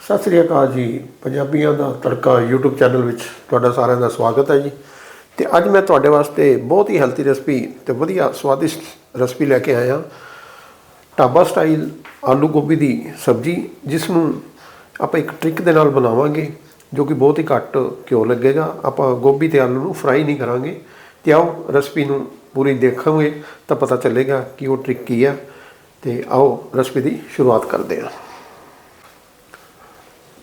ਸਤਿ ਸ੍ਰੀ ਅਕਾਲ ਜੀ, ਪੰਜਾਬੀਆਂ ਦਾ ਤੜਕਾ YouTube ਚੈਨਲ ਵਿੱਚ ਤੁਹਾਡਾ ਸਾਰਿਆਂ ਦਾ ਸਵਾਗਤ ਹੈ ਜੀ। ਤੇ ਅੱਜ ਮੈਂ ਤੁਹਾਡੇ ਵਾਸਤੇ ਬਹੁਤ ਹੀ ਹੈਲਥੀ ਰੈਸਪੀ ਤੇ ਵਧੀਆ ਸਵਾਦਿਸ਼ਟ ਰੈਸਪੀ ਲੈ ਕੇ ਆਇਆ। ਢਾਬਾ ਸਟਾਈਲ ਆਲੂ ਗੋਭੀ ਦੀ ਸਬਜ਼ੀ, ਜਿਸ ਨੂੰ ਆਪਾਂ ਇੱਕ ਟ੍ਰਿਕ ਦੇ ਨਾਲ ਬਣਾਵਾਂਗੇ, ਜੋ ਕਿ ਬਹੁਤ ਹੀ ਘੱਟ ਘਿਓ ਲੱਗੇਗਾ। ਆਪਾਂ ਗੋਭੀ ਤੇ ਆਲੂ ਨੂੰ ਫਰਾਈ ਨਹੀਂ ਕਰਾਂਗੇ। ਤੇ ਆਓ ਰੈਸਪੀ ਨੂੰ ਪੂਰੀ ਦੇਖਾਂਗੇ ਤਾਂ ਪਤਾ ਚੱਲੇਗਾ ਕਿ ਉਹ ਟ੍ਰਿਕ ਕੀ ਹੈ। ਤੇ ਆਓ ਰੈਸਪੀ ਦੀ ਸ਼ੁਰੂਆਤ ਕਰਦੇ ਹਾਂ।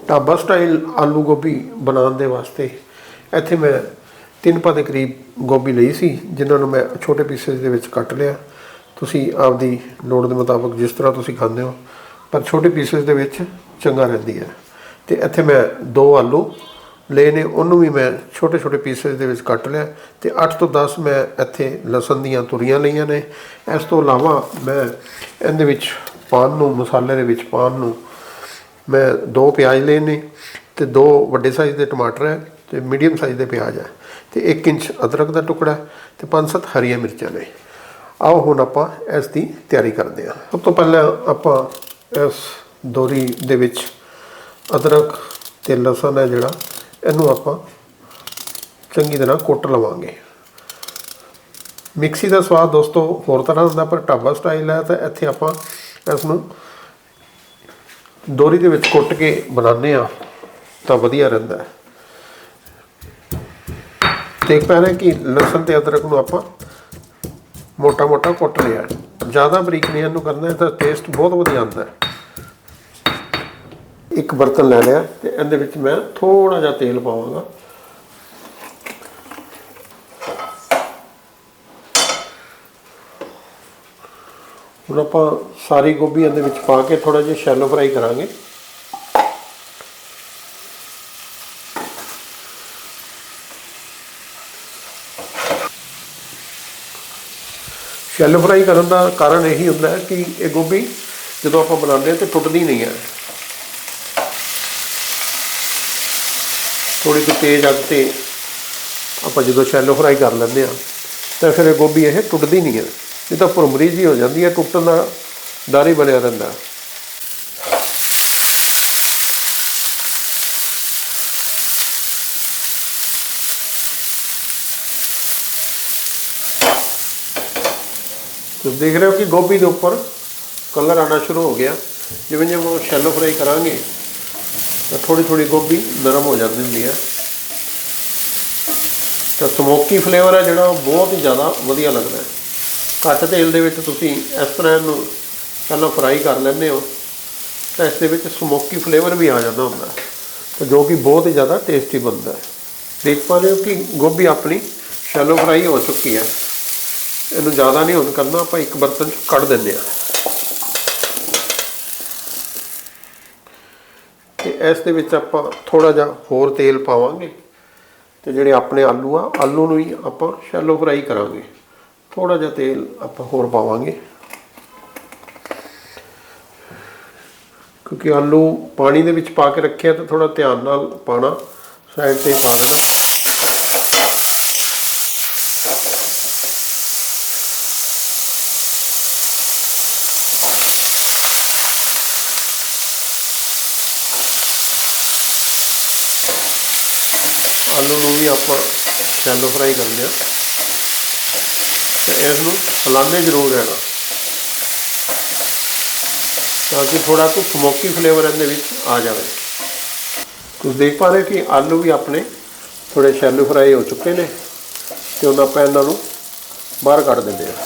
ਢਾਬਾ ਸਟਾਈਲ ਆਲੂ ਗੋਭੀ ਬਣਾਉਣ ਦੇ ਵਾਸਤੇ ਇੱਥੇ ਮੈਂ ਤਿੰਨ ਪਾ ਦੇ ਕਰੀਬ ਗੋਭੀ ਲਈ ਸੀ, ਜਿਨ੍ਹਾਂ ਨੂੰ ਮੈਂ ਛੋਟੇ ਪੀਸਸ ਦੇ ਵਿੱਚ ਕੱਟ ਲਿਆ। ਤੁਸੀਂ ਆਪਦੀ ਲੋੜ ਦੇ ਮੁਤਾਬਕ ਜਿਸ ਤਰ੍ਹਾਂ ਤੁਸੀਂ ਖਾਂਦੇ ਹੋ, ਪਰ ਛੋਟੇ ਪੀਸਸ ਦੇ ਵਿੱਚ ਚੰਗਾ ਰਹਿੰਦੀ ਹੈ। ਤੇ ਇੱਥੇ ਮੈਂ ਦੋ ਆਲੂ ਲਏ ਨੇ, ਉਹਨੂੰ ਵੀ ਮੈਂ ਛੋਟੇ ਛੋਟੇ ਪੀਸਸ ਦੇ ਵਿੱਚ ਕੱਟ ਲਿਆ ਤੇ 8 ਤੋਂ 10 ਮੈਂ ਇੱਥੇ ਲਸਣ ਦੀਆਂ ਤੁਰੀਆਂ ਲਈਆਂ ਨੇ। ਇਸ ਤੋਂ ਇਲਾਵਾ ਮੈਂ ਇਹਦੇ ਵਿੱਚ ਪਾਨ ਨੂੰ, ਮਸਾਲੇ ਦੇ ਵਿੱਚ ਪਾਨ ਨੂੰ ਮੈਂ ਦੋ ਪਿਆਜ਼ ਲਏ ਨੇ ਤੇ ਦੋ ਵੱਡੇ ਸਾਈਜ਼ ਦੇ ਟਮਾਟਰ ਹੈ ਤੇ ਮੀਡੀਅਮ ਸਾਈਜ਼ ਦੇ ਪਿਆਜ਼ ਹੈ ਤੇ 1 ਇੰਚ ਅਦਰਕ ਦਾ ਟੁਕੜਾ ਹੈ ਤੇ 5-7 ਹਰੀਆਂ ਮਿਰਚਾਂ ਨੇ। ਆਓ ਹੁਣ ਆਪਾਂ ਇਸ ਦੀ ਤਿਆਰੀ ਕਰਦੇ ਹਾਂ। ਸਭ ਤੋਂ ਪਹਿਲਾਂ ਆਪਾਂ ਇਸ ਦੋਰੀ ਦੇ ਵਿੱਚ ਅਦਰਕ ਤੇ ਲਸਣ ਹੈ ਜਿਹੜਾ, ਇਹਨੂੰ ਆਪਾਂ ਚੰਗੀ ਤਰ੍ਹਾਂ ਕੁੱਟ ਲਵਾਂਗੇ। ਮਿਕਸੀ ਦਾ ਸਵਾਦ ਦੋਸਤੋ ਹੋਰ ਤਰ੍ਹਾਂ ਹੁੰਦਾ ਪਰ ਢਾਬਾ ਸਟਾਈਲ ਹੈ ਤਾਂ ਇੱਥੇ ਆਪਾਂ ਇਸ ਨੂੰ ਦੋਰੀ ਦੇ ਵਿੱਚ ਕੁੱਟ ਕੇ ਬਣਾਉਂਦੇ ਆ ਤਾਂ ਵਧੀਆ ਰਹਿੰਦਾ ਹੈ। ਦੇਖ ਪਾ ਰਹੇ ਕਿ ਲਸਣ ਤੇ ਅਦਰਕ ਨੂੰ ਆਪਾਂ ਮੋਟਾ ਮੋਟਾ ਕੁੱਟ ਲਿਆ ਜ਼ਿਆਦਾ ਬਰੀਕ ਨਹੀਂ ਇਹਨੂੰ ਕਰਨਾ ਤਾਂ ਟੇਸਟ ਬਹੁਤ ਵਧੀਆ ਆਉਂਦਾ ਇੱਕ ਬਰਤਨ ਲੈ ਲਿਆ ਤੇ ਇਹਦੇ ਵਿੱਚ ਮੈਂ ਥੋੜਾ ਜਿਹਾ ਤੇਲ ਪਾਵਾਂਗਾ। ਹੁਣ ਆਪਾਂ ਸਾਰੀ ਗੋਭੀ ਇਹਦੇ ਵਿੱਚ ਪਾ ਕੇ ਥੋੜਾ ਜਿਹਾ ਸ਼ੈਲੋ ਫਰਾਈ ਕਰਾਂਗੇ। ਸ਼ੈਲੋ ਫਰਾਈ ਕਰਨ ਦਾ ਕਾਰਨ ਇਹੀ ਹੁੰਦਾ ਹੈ ਕਿ ਇਹ ਗੋਭੀ ਜਦੋਂ ਆਪਾਂ ਬਣਾਉਂਦੇ ਹਾਂ ਤੇ ਟੁੱਟਦੀ ਨਹੀਂ ਹੈ। ਥੋੜੀ ਜਿਹੀ ਤੇਜ਼ ਅੱਗ ਤੇ ਆਪਾਂ ਜਦੋਂ ਸ਼ੈਲੋ ਫਰਾਈ ਕਰ ਲੈਂਦੇ ਆ ਤਾਂ ਫਿਰ ਇਹ ਗੋਭੀ ਇਹ ਟੁੱਟਦੀ ਨਹੀਂ ਹੈ। ਇਹ ਤਾਂ ਭੁਰਮਰੀ ਜੀ ਹੋ ਜਾਂਦੀ ਹੈ ਟੁੱਟਣ ਦਾ ਡਰ ਹੀ ਬਣਿਆ ਰਹਿੰਦਾ। ਤੁਸੀਂ ਦੇਖ ਰਹੇ ਹੋ ਕਿ ਗੋਭੀ ਦੇ ਉੱਪਰ ਕਲਰ ਆਣਾ ਸ਼ੁਰੂ ਹੋ ਗਿਆ। ਜਿਵੇਂ ਜਿਵੇਂ ਉਹ ਸ਼ੈਲੋ ਫਰਾਈ ਕਰਾਂਗੇ, ਤਾਂ ਥੋੜੀ ਥੋੜੀ ਗੋਭੀ ਨਰਮ ਹੋ ਜਾਂਦੀ ਹੁੰਦੀ ਹੈ। ਤਾਂ ਸਮੋਕੀ ਫਲੇਵਰ ਹੈ ਜਿਹੜਾ, ਉਹ ਬਹੁਤ ਹੀ ਜ਼ਿਆਦਾ ਵਧੀਆ ਲੱਗਦਾ ਹੈ। ਘੱਟ ਤੇਲ ਦੇ ਵਿੱਚ ਤੁਸੀਂ ਇਸ ਤਰ੍ਹਾਂ ਇਹਨੂੰ ਪਹਿਲਾਂ ਫਰਾਈ ਕਰ ਲੈਂਦੇ ਹੋ, ਤਾਂ ਇਸ ਦੇ ਵਿੱਚ ਸਮੋਕੀ ਫਲੇਵਰ ਵੀ ਆ ਜਾਂਦਾ ਹੁੰਦਾ। ਹੈ ਜੋ ਕਿ ਬਹੁਤ ਹੀ ਜ਼ਿਆਦਾ ਟੇਸਟੀ ਬਣਦਾ ਹੈ। ਦੇਖ ਪਾ ਰਹੇ ਹੋ ਕਿ ਗੋਭੀ ਆਪਣੀ ਸ਼ੈਲੋ ਫਰਾਈ ਹੋ ਚੁੱਕੀ ਹੈ। ਇਹਨੂੰ ਜ਼ਿਆਦਾ ਨਹੀਂ ਹੁਣ ਕਰਨਾ, ਆਪਾਂ ਇੱਕ ਬਰਤਨ 'ਚ ਕੱਢ ਦਿੰਦੇ ਹਾਂ। ਤੇ ਇਸ ਦੇ ਵਿੱਚ ਆਪਾਂ ਥੋੜਾ ਜਿਹਾ ਹੋਰ ਤੇਲ ਪਾਵਾਂਗੇ। ਤੇ ਜਿਹੜੇ ਆਪਣੇ ਆਲੂ ਆ, ਆਲੂ ਨੂੰ ਹੀ ਆਪਾਂ ਸ਼ੈਲੋ ਫਰਾਈ ਕਰਾਂਗੇ। ਥੋੜਾ ਜਿਹਾ ਤੇਲ ਆਪਾਂ ਹੋਰ ਪਾਵਾਂਗੇ। ਕਿਉਂਕਿ ਆਲੂ ਪਾਣੀ ਦੇ ਵਿੱਚ ਪਾ ਕੇ ਰੱਖਿਆ ਤਾਂ ਥੋੜਾ ਧਿਆਨ ਨਾਲ ਪਾਣਾ ਸਾਈਡ ਤੇ ਪਾ ਦੇਣਾ। ਆਲੂ ਨੂੰ ਵੀ ਆਪਾਂ ਸ਼ੈਲੋ ਫਰਾਈ ਕਰ ਲਿਆ ਇਸ ਨੂੰ ਹਲਾਉਂਦੇ ਜ਼ਰੂਰ ਰਹਿਣਾ ਤਾਂ ਕਿ ਥੋੜਾ ਕੁ ਸਮੋਕੀ ਫਲੇਵਰ ਇਹਦੇ ਵਿੱਚ ਆ ਜਾਵੇ। ਤੁਸੀਂ ਦੇਖ ਪਾ ਰਹੇ ਕਿ ਆਲੂ ਵੀ ਆਪਣੇ ਥੋੜੇ ਸ਼ੈਲੋ ਫਰਾਈ ਹੋ ਚੁੱਕੇ ਨੇ ਤੇ ਹੁਣ ਆਪਾਂ ਇਹਨਾਂ ਨੂੰ ਬਾਹਰ ਕੱਢ ਦਿੰਦੇ ਹਾਂ।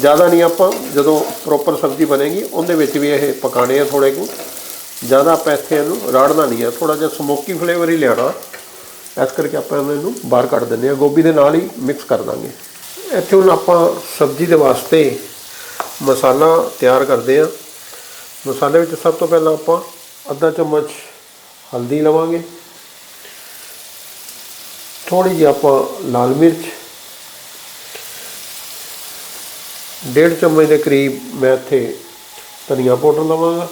ਜ਼ਿਆਦਾ ਨਹੀਂ ਆਪਾਂ ਜਦੋਂ ਪ੍ਰੋਪਰ ਸਬਜ਼ੀ ਬਣੇਗੀ, ਉਹਦੇ ਵਿੱਚ ਵੀ ਇਹ ਪਕਾਣੇ ਆ ਥੋੜੇ ਕੁ। ਜ਼ਿਆਦਾ ਆਪਾਂ ਇੱਥੇ ਇਹਨੂੰ ਰਾੜਨਾ ਨਹੀਂ ਹੈ ਥੋੜਾ ਜਿਹਾ ਸਮੋਕੀ ਫਲੇਵਰ ਹੀ ਲਿਆਣਾ ਇਸ ਕਰਕੇ ਆਪਾਂ ਇਹਨੂੰ ਬਾਹਰ ਕੱਢ ਦਿੰਦੇ ਹਾਂ। ਗੋਭੀ ਦੇ ਨਾਲ ਹੀ ਮਿਕਸ ਕਰ ਦਾਂਗੇ। ਇੱਥੇ ਹੁਣ ਆਪਾਂ ਸਬਜ਼ੀ ਦੇ ਵਾਸਤੇ ਮਸਾਲਾ ਤਿਆਰ ਕਰਦੇ ਹਾਂ। ਮਸਾਲੇ ਵਿੱਚ ਸਭ ਤੋਂ ਪਹਿਲਾਂ ਆਪਾਂ ਅੱਧਾ ਚਮਚ ਹਲਦੀ ਲਵਾਂਗੇ। ਥੋੜੀ ਜਿਹੀ ਆਪਾਂ ਲਾਲ ਮਿਰਚ। ਡੇਢ ਚਮਚ ਦੇ ਕਰੀਬ ਮੈਂ ਇੱਥੇ ਧਨੀਆ ਪਾਊਡਰ ਲਵਾਂਗਾ।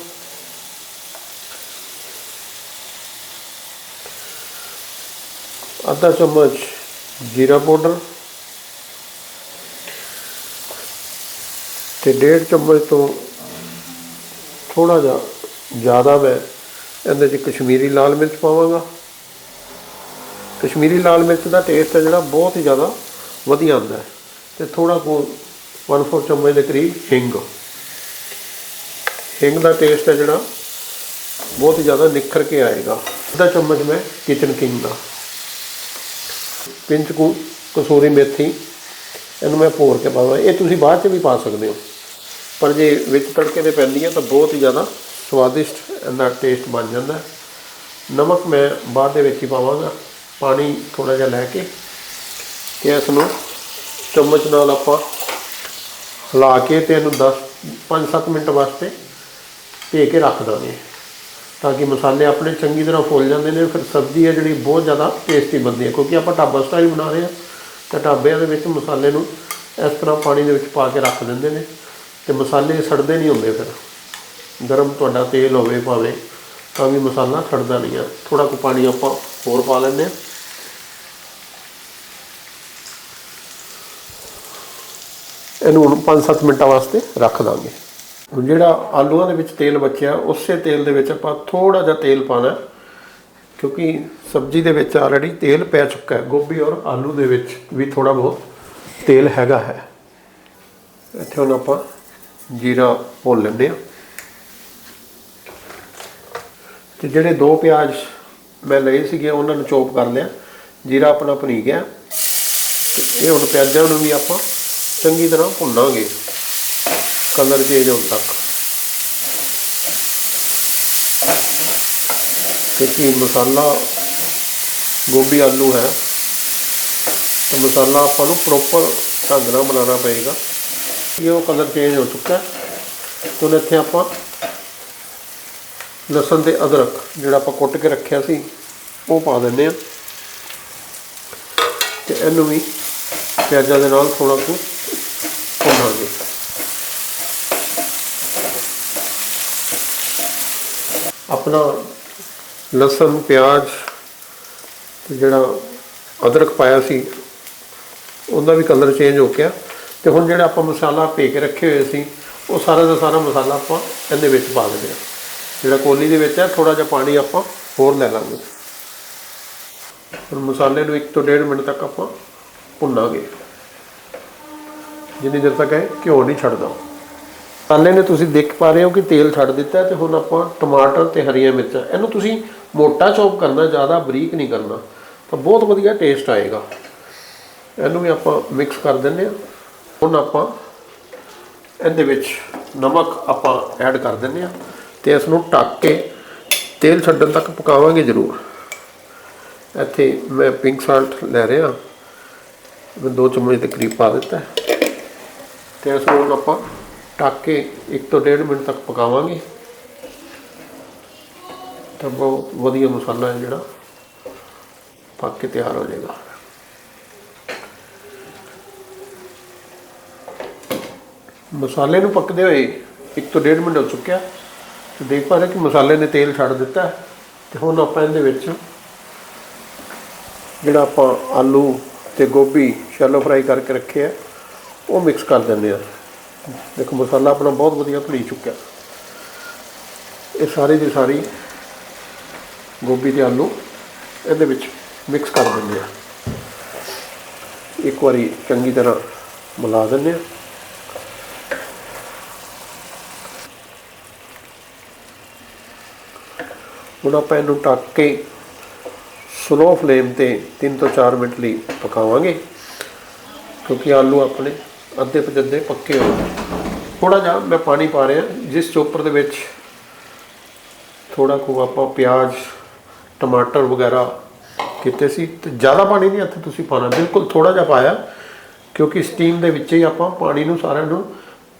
ਅੱਧਾ ਚਮਚ ਜੀਰਾ ਪਾਊਡਰ। ਤੇ ਡੇਢ ਚਮਚ ਤੋਂ ਥੋੜਾ ਜਿਹਾ ਜ਼ਿਆਦਾ ਮੈਂ ਇਹਦੇ 'ਚ ਕਸ਼ਮੀਰੀ ਲਾਲ ਮਿਰਚ ਪਾਵਾਂਗਾ। ਕਸ਼ਮੀਰੀ ਲਾਲ ਮਿਰਚ ਦਾ ਟੇਸਟ ਹੈ ਜਿਹੜਾ ਬਹੁਤ ਹੀ ਜ਼ਿਆਦਾ ਵਧੀਆ ਆਉਂਦਾ ਹੈ ਤੇ ਥੋੜਾ ਕੋ 1/4 ਚਮਚ ਦੇ ਕਰੀਬ ਹਿੰਗ। ਹਿੰਗ ਦਾ ਟੇਸਟ ਹੈ ਜਿਹੜਾ ਬਹੁਤ ਹੀ ਜ਼ਿਆਦਾ ਨਿਖਰ ਕੇ ਆਏਗਾ। ਅੱਧਾ ਚਮਚ ਮੈਂ ਕਿਚਨ ਕਿੰਗ ਦਾ। ਪਿੰਚ ਕੁ ਕਸੂਰੀ ਮੇਥੀ ਇਹਨੂੰ ਮੈਂ ਭੋਰ ਕੇ ਪਾਵਾਂ ਇਹ ਤੁਸੀਂ ਬਾਅਦ ਚ ਵੀ ਪਾ ਸਕਦੇ ਹੋ। ਪਰ ਜੇ ਵਿੱਚ ਤੜਕੇ ਦੇ ਪੈਂਦੀ ਹੈ ਤਾਂ ਬਹੁਤ ਹੀ ਜ਼ਿਆਦਾ ਸਵਾਦਿਸ਼ਟ ਇਹਦਾ ਟੇਸਟ ਬਣ ਜਾਂਦਾ ਨਮਕ ਮੈਂ ਬਾਅਦ ਦੇ ਵਿੱਚ ਹੀ ਪਾਵਾਂਗਾ। ਪਾਣੀ ਥੋੜਾ ਜਿਹਾ ਲੈ ਕੇ ਤੇ ਇਸ ਨੂੰ ਚਮਚ ਨਾਲ ਆਪਾਂ ਹਿਲਾ ਕੇ ਤੇ ਇਹਨੂੰ 10 5-7 ਮਿੰਟ ਵਾਸਤੇ ਭੇ ਕੇ ਰੱਖ ਦਾਂਗੇ ਤਾਂ ਕਿ ਮਸਾਲੇ ਆਪਣੇ ਚੰਗੀ ਤਰ੍ਹਾਂ ਫੁੱਲ ਜਾਂਦੇ ਨੇ, ਫਿਰ ਸਬਜ਼ੀ ਹੈ ਜਿਹੜੀ ਬਹੁਤ ਜ਼ਿਆਦਾ ਟੇਸਟੀ ਬਣਦੀ ਹੈ। ਕਿਉਂਕਿ ਆਪਾਂ ਢਾਬਾ ਸਟਾਈਲ ਬਣਾ ਰਹੇ ਹਾਂ, ਤਾਂ ਢਾਬਿਆਂ ਦੇ ਵਿੱਚ ਮਸਾਲੇ ਨੂੰ ਇਸ ਤਰ੍ਹਾਂ ਪਾਣੀ ਦੇ ਵਿੱਚ ਪਾ ਕੇ ਰੱਖ ਦਿੰਦੇ ਨੇ। ਤੇ ਮਸਾਲੇ ਸੜਦੇ ਨਹੀਂ ਹੁੰਦੇ ਫਿਰ। ਗਰਮ ਤੁਹਾਡਾ ਤੇਲ ਹੋਵੇ ਭਾਵੇਂ, ਤਾਂ ਵੀ ਮਸਾਲਾ ਸੜਦਾ ਨਹੀਂ ਆ। ਥੋੜਾ ਕੁ ਪਾਣੀ ਆਪਾਂ ਹੋਰ ਪਾ ਲੈਂਦੇ ਹਾਂ। ਇਹਨੂੰ ਹੁਣ 5-7 ਮਿੰਟਾਂ ਵਾਸਤੇ ਰੱਖ ਦਾਂਗੇ। ਹੁਣ ਜਿਹੜਾ ਆਲੂਆਂ ਦੇ ਵਿੱਚ ਤੇਲ ਬਚਿਆ, ਉਸੇ ਤੇਲ ਦੇ ਵਿੱਚ ਆਪਾਂ ਥੋੜਾ ਜਿਹਾ ਤੇਲ ਪਾਣਾ ਕਿਉਂਕਿ ਸਬਜ਼ੀ ਦੇ ਵਿੱਚ ਆਲਰੇਡੀ ਤੇਲ ਪੈ ਚੁੱਕਾ ਹੈ। ਗੋਭੀ ਔਰ ਆਲੂ ਦੇ ਵਿੱਚ ਵੀ ਥੋੜਾ ਬਹੁਤ ਤੇਲ ਹੈਗਾ ਹੈ। ਇੱਥੇ ਹੁਣ ਆਪਾਂ ਜੀਰਾ ਭੁੰਨ ਲੈਂਦੇ ਹਾਂ। ਤੇ ਜਿਹੜੇ ਦੋ ਪਿਆਜ਼ ਮੈਂ ਲਏ ਸੀਗੇ, ਉਹਨਾਂ ਨੂੰ ਚੋਪ ਕਰ ਲਿਆ। ਜੀਰਾ ਆਪਣਾ ਭੁਨੀ ਗਿਆ। ਤੇ ਇਹ ਹੁਣ ਪਿਆਜ਼ਾਂ ਨੂੰ ਵੀ ਆਪਾਂ ਚੰਗੀ ਤਰ੍ਹਾਂ ਭੁੰਨਾਂਗੇ, ਕਲਰ ਚੇਂਜ ਹੋਣ ਤੱਕ। ਕਿਉਂਕਿ ਮਸਾਲਾ, ਗੋਭੀ ਆਲੂ ਹੈ। ਤਾਂ ਮਸਾਲਾ ਆਪਾਂ ਨੂੰ ਪ੍ਰੋਪਰ ਢੰਗ ਨਾਲ ਬਣਾਉਣਾ ਪਏਗਾ। ਇਹ ਉਹ ਕਲਰ ਚੇਂਜ ਹੋ ਚੁੱਕਾ ਹੈ। ਤੇ ਹੁਣ ਇੱਥੇ ਆਪਾਂ ਲਸਣ ਤੇ ਅਦਰਕ ਜਿਹੜਾ ਆਪਾਂ ਕੁੱਟ ਕੇ ਰੱਖਿਆ ਸੀ, ਉਹ ਪਾ ਦਿੰਦੇ ਆ ਤੇ ਇਹਨੂੰ ਵੀ ਪਿਆਜ਼ਾਂ ਦੇ ਨਾਲ ਥੋੜਾ ਕੁ ਭੁੰਨਾਂਗੇ। ਆਪਣਾ ਲਸਣ, ਪਿਆਜ਼ ਤੇ ਜਿਹੜਾ ਅਦਰਕ ਪਾਇਆ ਸੀ, ਉਹਦਾ ਵੀ ਕਲਰ ਚੇਂਜ ਹੋ ਗਿਆ। ਤੇ ਹੁਣ ਜਿਹੜਾ ਆਪਾਂ ਮਸਾਲਾ ਭੇ ਕੇ ਰੱਖੇ ਹੋਏ ਸੀ, ਉਹ ਸਾਰਾ ਦਾ ਸਾਰਾ ਮਸਾਲਾ ਆਪਾਂ ਇਹਦੇ ਵਿੱਚ ਪਾ ਦਿੰਦੇ ਹਾਂ। ਜਿਹੜਾ ਕੋਲੀ ਦੇ ਵਿੱਚ ਹੈ ਥੋੜਾ ਜਿਹਾ ਪਾਣੀ ਆਪਾਂ ਹੋਰ ਲੈ ਲਾਂਗੇ। ਹੁਣ ਮਸਾਲੇ ਨੂੰ 1 ਤੋਂ 1.5 ਮਿੰਟ ਤੱਕ ਆਪਾਂ ਭੁੰਨਾਂਗੇ। ਜਿੰਨੀ ਦੇਰ ਤੱਕ ਇਹ ਘਿਓ ਨਹੀਂ ਛੱਡਦਾ। ਮਸਾਲੇ ਨੇ ਤੁਸੀਂ ਦੇਖ ਪਾ ਰਹੇ ਹੋ ਕਿ ਤੇਲ ਛੱਡ ਦਿੱਤਾ ਹੈ ਤੇ ਹੁਣ ਆਪਾਂ ਟਮਾਟਰ ਤੇ ਹਰੀਆਂ ਮਿਰਚਾਂ, ਇਹਨੂੰ ਤੁਸੀਂ ਮੋਟਾ ਚੌਪ ਕਰਨਾ, ਜ਼ਿਆਦਾ ਬਰੀਕ ਨਹੀਂ ਕਰਨਾ। ਤਾਂ ਬਹੁਤ ਵਧੀਆ ਟੇਸਟ ਆਏਗਾ। ਇਹਨੂੰ ਵੀ ਆਪਾਂ ਮਿਕਸ ਕਰ ਦਿੰਦੇ ਹਾਂ। ਹੁਣ ਆਪਾਂ ਇਹਦੇ ਵਿੱਚ ਨਮਕ ਆਪਾਂ ਐਡ ਕਰ ਦਿੰਦੇ ਹਾਂ ਤੇ ਇਸ ਨੂੰ ਢੱਕ ਕੇ ਤੇਲ ਛੱਡਣ ਤੱਕ ਪਕਾਵਾਂਗੇ ਜ਼ਰੂਰ। ਇੱਥੇ ਮੈਂ ਪਿੰਕ ਸਾਲਟ ਲੈ ਰਿਹਾ। ਮੈਂ 2 ਚਮਚ ਦੇ ਕਰੀਬ ਪਾ ਦਿੱਤਾ। ਹੈ। ਤੇ ਇਸ ਨੂੰ ਹੁਣ ਆਪਾਂ ਢੱਕ ਕੇ 1 ਤੋਂ 1.5 ਮਿੰਟ ਤੱਕ ਪਕਾਵਾਂਗੇ। ਤਾਂ ਬਹੁਤ ਵਧੀਆ ਮਸਾਲਾ ਹੈ ਜਿਹੜਾ। ਪੱਕ ਕੇ ਤਿਆਰ ਹੋ ਜਾਏਗਾ। ਮਸਾਲੇ ਨੂੰ ਪੱਕਦੇ ਹੋਏ 1 ਤੋਂ 1.5 ਮਿੰਟ ਹੋ ਚੁੱਕਿਆ। ਤੇ ਦੇਖ ਪਾ ਰਹੇ ਕਿ ਮਸਾਲੇ ਨੇ ਤੇਲ ਛੱਡ ਦਿੱਤਾ। ਹੈ ਤੇ ਹੁਣ ਆਪਾਂ ਇਹਦੇ ਵਿੱਚ ਜਿਹੜਾ ਆਪਾਂ ਆਲੂ ਤੇ ਗੋਭੀ ਸ਼ੈਲੋ ਫਰਾਈ ਕਰਕੇ ਰੱਖਿਆ ਉਹ ਮਿਕਸ ਕਰ ਦਿੰਦੇ ਆ। ਦੇਖੋ, ਮਸਾਲਾ ਆਪਣਾ ਬਹੁਤ ਵਧੀਆ ਭੁਣੀ ਚੁੱਕਿਆ। ਇਹ ਸਾਰੀ ਦੀ ਸਾਰੀ ਗੋਭੀ ਤੇ ਆਲੂ ਇਹਦੇ ਵਿੱਚ ਮਿਕਸ ਕਰ ਦਿੰਦੇ ਆ। ਇੱਕ ਵਾਰੀ ਚੰਗੀ ਤਰ੍ਹਾਂ ਮਿਲਾ ਦਿੰਦੇ ਆ। ਹੁਣ ਆਪਾਂ ਇਹਨੂੰ ਢੱਕ ਕੇ ਸਲੋ ਫਲੇਮ ਤੇ 3 ਤੋਂ 4 ਮਿੰਟ ਲਈ ਪਕਾਵਾਂਗੇ, ਕਿਉਂਕਿ ਆਲੂ ਆਪਣੇ ਅੱਧੇ ਪਜੱਦੇ ਪੱਕੇ ਹੋ ਗਏ ਥੋੜਾ ਜਿਹਾ ਮੈਂ ਪਾਣੀ ਪਾ ਰਿਹਾ, ਜਿਸ ਚੋਪਰ ਦੇ ਵਿੱਚ ਥੋੜਾ ਕੁ ਆਪਾਂ ਪਿਆਜ਼, ਟਮਾਟਰ ਵਗੈਰਾ ਕੀਤੇ ਸੀ, ਤੇ ਜ਼ਿਆਦਾ ਪਾਣੀ ਨਹੀਂ ਇੱਥੇ ਤੁਸੀਂ ਪਾਣਾ ਬਿਲਕੁਲ ਥੋੜਾ ਜਿਹਾ ਪਾਇਆ, ਕਿਉਂਕਿ ਸਟੀਮ ਦੇ ਵਿੱਚ ਹੀ ਆਪਾਂ ਪਾਣੀ ਨੂੰ ਸਾਰਿਆਂ ਨੂੰ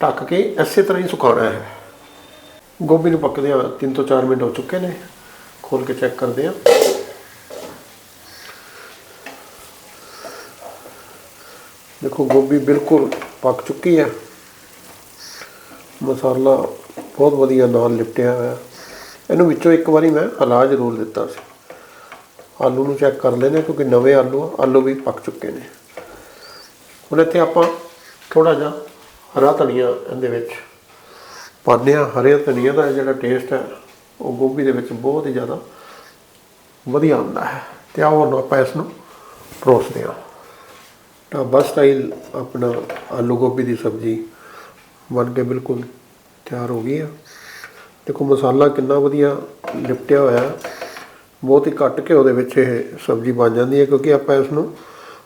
ਢੱਕ ਕੇ ਇਸੇ ਤਰ੍ਹਾਂ ਹੀ ਸੁਕਾਉਣਾ ਹੈ। ਗੋਭੀ ਨੂੰ ਪੱਕਦੇ ਆ 3 ਤੋਂ 4 ਮਿੰਟ ਹੋ ਚੁੱਕੇ ਨੇ। ਖੋਲ ਕੇ ਚੈੱਕ ਕਰਦੇ ਆ ਦੇਖੋ, ਗੋਭੀ ਬਿਲਕੁਲ ਪੱਕ ਚੁੱਕੀ ਹੈ। ਮਸਾਲਾ ਬਹੁਤ ਵਧੀਆ ਨਾਲ ਲਿਪਟਿਆ ਹੋਇਆ ਇਹਨੂੰ ਵਿੱਚੋਂ ਇੱਕ ਵਾਰੀ ਮੈਂ ਹਿਲਾ ਜ਼ਰੂਰ ਦਿੱਤਾ ਸੀ। ਆਲੂ ਨੂੰ ਚੈੱਕ ਕਰ ਲੈਣੇ ਕਿਉਂਕਿ ਨਵੇਂ ਆਲੂ ਆਲੂ ਵੀ ਪੱਕ ਚੁੱਕੇ ਨੇ। ਹੁਣ ਇੱਥੇ ਆਪਾਂ ਥੋੜਾ ਜਿਹਾ ਹਰਾ ਧਨੀਆ ਇਹਦੇ ਵਿੱਚ ਪਾਉਂਦੇ ਹਾਂ। ਹਰੇ ਧਨੀਆ ਦਾ ਜਿਹੜਾ ਟੇਸਟ ਹੈ ਉਹ ਗੋਭੀ ਦੇ ਵਿੱਚ ਬਹੁਤ ਹੀ ਜ਼ਿਆਦਾ ਵਧੀਆ ਹੁੰਦਾ ਹੈ। ਤੇ ਆਓ ਹੁਣ ਆਪਾਂ ਇਸ ਨੂੰ ਪਰੋਸਦੇ ਹਾਂ। ਢਾਬਾ ਸਟਾਈਲ ਆਪਣਾ ਆਲੂ ਗੋਭੀ ਦੀ ਸਬਜ਼ੀ ਬਣ ਕੇ ਬਿਲਕੁਲ ਤਿਆਰ ਹੋ ਗਈ ਆ। ਦੇਖੋ ਮਸਾਲਾ ਕਿੰਨਾ ਵਧੀਆ ਲਿਪਟਿਆ ਹੋਇਆ ਬਹੁਤ ਹੀ ਘੱਟ ਘਿਓ ਦੇ ਵਿੱਚ ਇਹ ਸਬਜ਼ੀ ਬਣ ਜਾਂਦੀ ਹੈ ਕਿਉਂਕਿ ਆਪਾਂ ਇਸ ਨੂੰ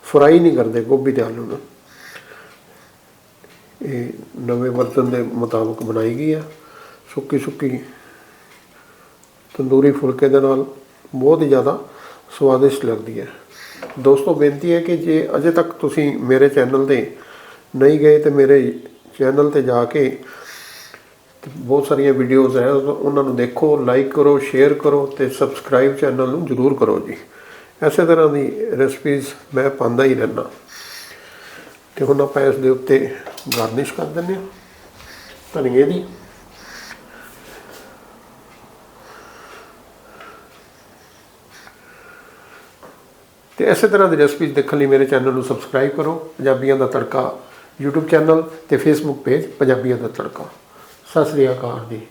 ਫਰਾਈ ਨਹੀਂ ਕਰਦੇ ਗੋਭੀ ਤੇ ਆਲੂ ਨੂੰ। ਇਹ ਨਵੇਂ ਵਰਤਨ ਦੇ ਮੁਤਾਬਕ ਬਣਾਈ ਗਈ ਆ ਸੁੱਕੀ ਸੁੱਕੀ ਤੰਦੂਰੀ ਫੁਲਕੇ ਦੇ ਨਾਲ ਬਹੁਤ ਹੀ ਜ਼ਿਆਦਾ ਸਵਾਦਿਸ਼ਟ ਲੱਗਦੀ ਹੈ। ਦੋਸਤੋ, ਬੇਨਤੀ ਹੈ ਕਿ ਜੇ ਅਜੇ ਤੱਕ ਤੁਸੀਂ ਮੇਰੇ ਚੈਨਲ ਤੇ ਨਹੀਂ ਗਏ ਤੇ ਮੇਰੇ ਚੈਨਲ ਤੇ ਜਾ ਕੇ ਬਹੁਤ ਸਾਰੀਆਂ ਵੀਡੀਓਜ਼ ਹੈ ਉਹਨਾਂ ਨੂੰ ਦੇਖੋ, ਲਾਈਕ ਕਰੋ, ਸ਼ੇਅਰ ਕਰੋ ਤੇ ਸਬਸਕ੍ਰਾਈਬ ਚੈਨਲ ਨੂੰ ਜਰੂਰ ਕਰੋ ਜੀ। ਐਸੇ ਤਰ੍ਹਾਂ ਦੀ ਰੈਸਪੀਜ਼ ਮੈਂ ਪਾਉਂਦਾ ਹੀ ਰਹਿਣਾ ਤੇ ਹੁਣ ਆਪਾਂ ਇਸ ਦੇ ਉੱਤੇ ਗਾਰਨਿਸ਼ ਕਰ ਦਿੰਦੇ ਹਾਂ। ਧਨੀਏ ਦੀ। ਤੇ ਇਸੇ ਤਰ੍ਹਾਂ ਦੀ ਰੈਸਪੀਜ਼ ਦੇਖਣ ਲਈ ਮੇਰੇ ਚੈਨਲ ਨੂੰ ਸਬਸਕ੍ਰਾਈਬ ਕਰੋ, ਪੰਜਾਬੀਆਂ ਦਾ ਤੜਕਾ YouTube ਚੈਨਲ ਤੇ Facebook ਪੇਜ ਪੰਜਾਬੀਆਂ ਦਾ ਤੜਕਾ। ਸਤਿ ਸ੍ਰੀ ਅਕਾਲ ਜੀ।